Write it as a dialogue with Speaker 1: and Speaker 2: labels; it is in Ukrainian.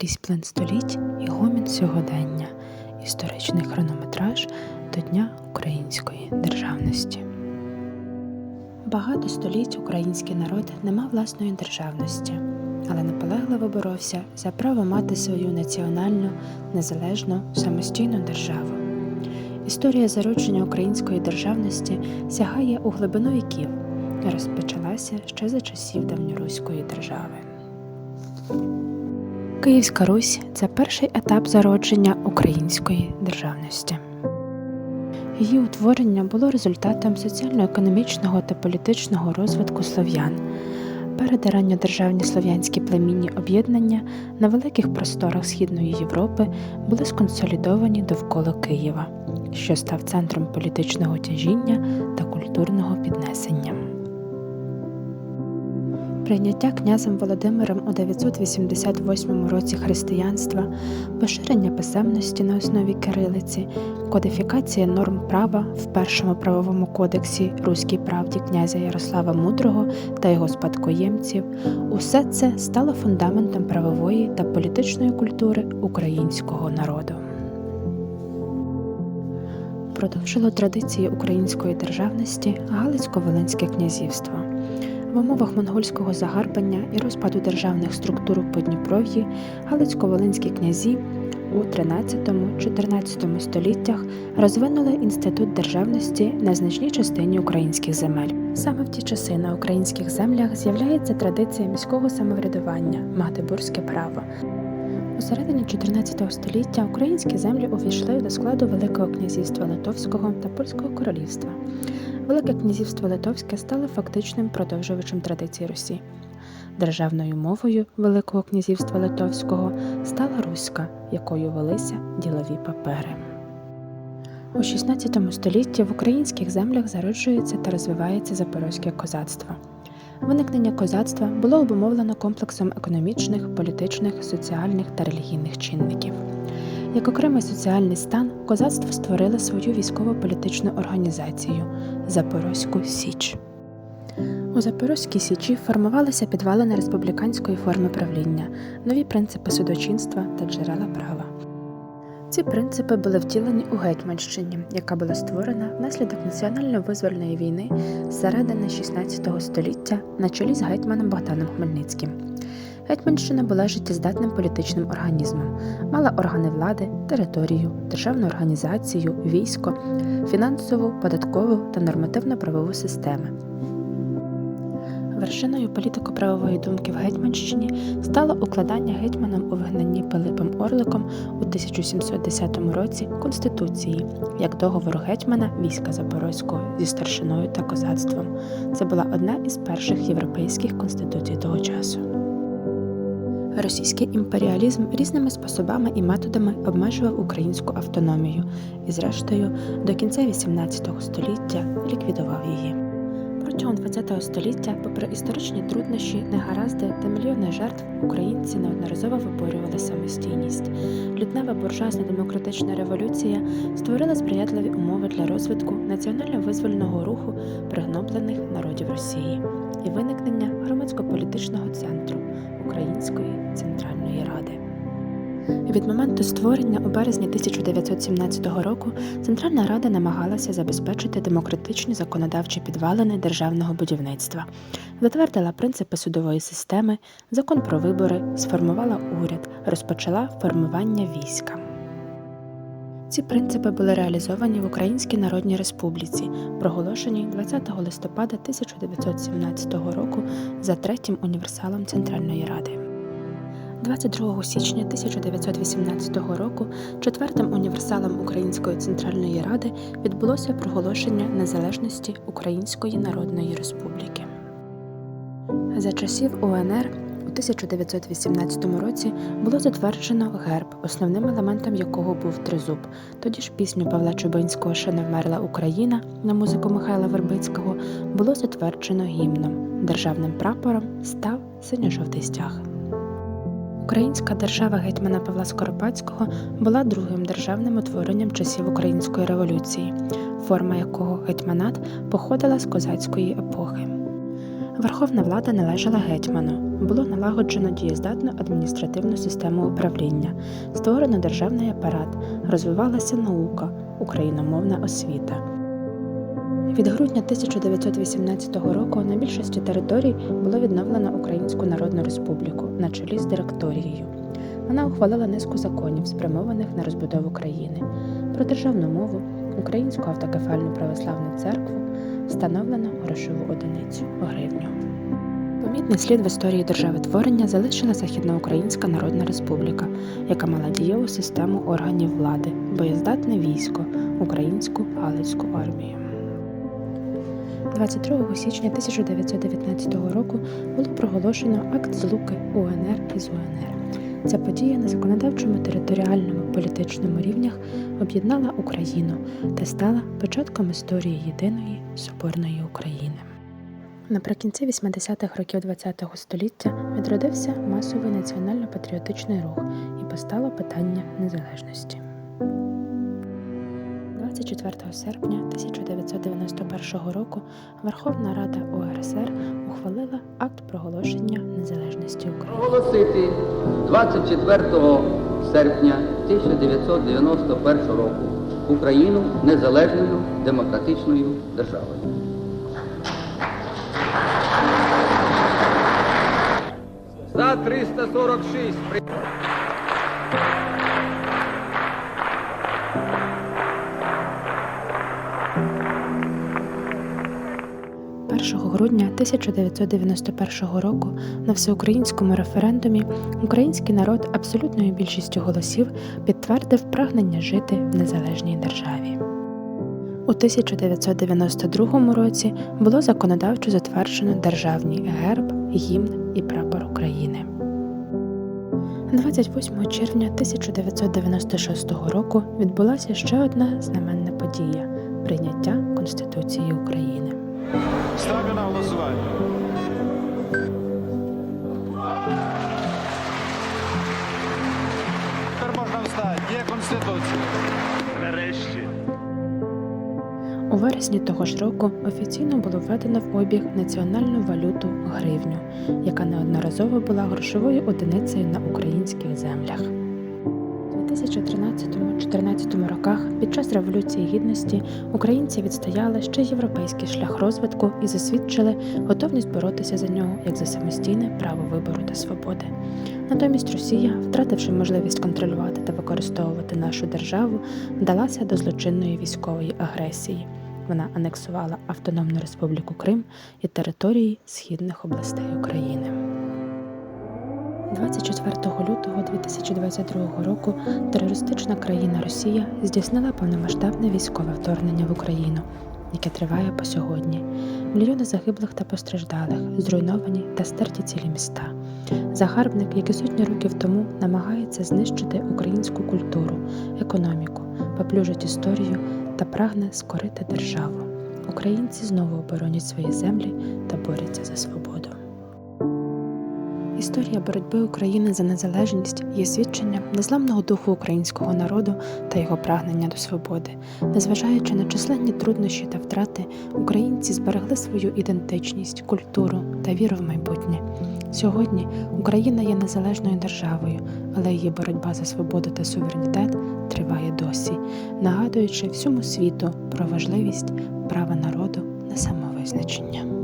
Speaker 1: крізь плин століть і гомін сьогодення, історичний хронометраж до Дня української державності. Багато століть український народ не мав власної державності, але наполегливо боровся за право мати свою національну, незалежну, самостійну державу. Історія зародження української державності сягає у глибину віків і розпочалася ще за часів давньоруської держави. Київська Русь це перший етап зародження української державності. Її утворення було результатом соціально-економічного та політичного розвитку слов'ян. Перед ранньодержавні слов'янські племінні об'єднання на великих просторах Східної Європи були сконсолідовані довкола Києва, що став центром політичного тяжіння та культурного піднесення. Прийняття князем Володимиром у 988 році християнства, поширення писемності на основі кирилиці, кодифікація норм права в першому правовому кодексі Руській правді князя Ярослава Мудрого та його спадкоємців усе це стало фундаментом правової та політичної культури українського народу. Продовжило традиції української державності Галицько-Волинське князівство. В умовах монгольського загарбання і розпаду державних структур у Подніпров'ї Галицько-Волинські князі у 13-14 століттях розвинули інститут державності на значній частині українських земель. Саме в ті часи на українських землях з'являється традиція міського самоврядування Магдебурзьке право. У середині 14 століття українські землі увійшли до складу Великого князівства Литовського та Польського королівства. Велике князівство Литовське стало фактичним продовжувачем традицій Русі. Державною мовою Великого князівства Литовського стала руська, якою велися ділові папери. У XVI столітті в українських землях зароджується та розвивається запорозьке козацтво. Виникнення козацтва було обумовлено комплексом економічних, політичних, соціальних та релігійних чинників. Як окремий соціальний стан, козацтво створило свою військово-політичну організацію Запорозьку Січ. У Запорозькій Січі формувалися підвалини республіканської форми правління, нові принципи судочинства та джерела права. Ці принципи були втілені у Гетьманщині, яка була створена внаслідок національно-визвольної війни з середини XVI століття на чолі з гетьманом Богданом Хмельницьким. Гетьманщина була життєздатним політичним організмом, мала органи влади, територію, державну організацію, військо, фінансову, податкову та нормативно-правову системи. Вершиною політико-правової думки в Гетьманщині стало укладання гетьманом у вигнанні Пилипом Орликом у 1710 році Конституції як договору гетьмана війська Запорозького зі старшиною та козацтвом. Це була одна із перших європейських конституцій того часу. Російський імперіалізм різними способами і методами обмежував українську автономію і, зрештою, до кінця XVIII століття ліквідував її. Протягом ХХ століття, попри історичні труднощі, негаразди та мільйони жертв, українці неодноразово виборювали самостійність. Лютнева буржуазна демократична революція створила сприятливі умови для розвитку національно-визвольного руху пригноблених народів Росії і виникнення громадсько-політичного центру Української Центральної Ради. Від моменту створення у березні 1917 року Центральна Рада намагалася забезпечити демократичні законодавчі підвалини державного будівництва, затвердила принципи судової системи, закон про вибори, сформувала уряд, розпочала формування війська. Ці принципи були реалізовані в Українській Народній Республіці, проголошеній 20 листопада 1917 року за третім універсалом Центральної Ради. 22 січня 1918 року четвертим універсалом Української Центральної Ради відбулося проголошення незалежності Української Народної Республіки. За часів УНР у 1918 році було затверджено герб, основним елементом якого був тризуб. Тоді ж пісню Павла Чубинського «Ще не вмерла Україна на музику Михайла Вербицького було затверджено гімном. Державним прапором став синьо-жовтий стяг. Українська держава гетьмана Павла Скоропадського була другим державним утворенням часів Української революції, форма якого гетьманат походила з козацької епохи. Верховна влада належала гетьману, було налагоджено дієздатну адміністративну систему управління, створено державний апарат, розвивалася наука, україномовна освіта. Від грудня 1918 року на більшості територій було відновлено Українську Народну Республіку на чолі з директорією. Вона ухвалила низку законів, спрямованих на розбудову країни. Про державну мову, Українську автокефальну православну церкву встановлено грошову одиницю гривню. Помітний слід в історії державотворення залишила Західноукраїнська Народна Республіка, яка мала дієву систему органів влади, боєздатне військо, українську Галицьку армію. 22 січня 1919 року було проголошено акт злуки УНР із УНР. Ця подія на законодавчому, територіальному, політичному рівнях об'єднала Україну та стала початком історії єдиної соборної України. Наприкінці 80-х років ХХ століття відродився масовий національно-патріотичний рух і постало питання незалежності. 24 серпня 1991 року Верховна Рада УРСР ухвалила акт проголошення незалежності України.
Speaker 2: Оголосити 24 серпня 1991 року Україну незалежною демократичною державою. За 346 при...
Speaker 1: грудня 1991 року на всеукраїнському референдумі український народ абсолютною більшістю голосів підтвердив прагнення жити в незалежній державі. У 1992 році було законодавчо затверджено державні герб, гімн і прапор України. 28 червня 1996 року відбулася ще одна знаменна подія прийняття Конституції України.
Speaker 3: Ставлю на голосування. Тепер можна встати. Є Конституція. Нарешті.
Speaker 1: У вересні того ж року офіційно було введено в обіг національну валюту гривню, яка неодноразово була грошовою одиницею на українських землях. У 2013-2014 роках під час Революції Гідності українці відстояли ще європейський шлях розвитку і засвідчили готовність боротися за нього як за самостійне право вибору та свободи. Натомість Росія, втративши можливість контролювати та використовувати нашу державу, вдалася до злочинної військової агресії. Вона анексувала Автономну Республіку Крим і території східних областей України. 24 лютого 2022 року терористична країна Росія здійснила повномасштабне військове вторгнення в Україну, яке триває по сьогодні. Мільйони загиблих та постраждалих, зруйновані та стерті цілі міста. Загарбник, який сотні років тому намагається знищити українську культуру, економіку, поплюжить історію та прагне скорити державу. Українці знову оборонять свої землі та борються за свободу. Історія боротьби України за незалежність є свідченням незламного духу українського народу та його прагнення до свободи. Незважаючи на численні труднощі та втрати, українці зберегли свою ідентичність, культуру та віру в майбутнє. Сьогодні Україна є незалежною державою, але її боротьба за свободу та суверенітет триває досі, нагадуючи всьому світу про важливість права народу на самовизначення.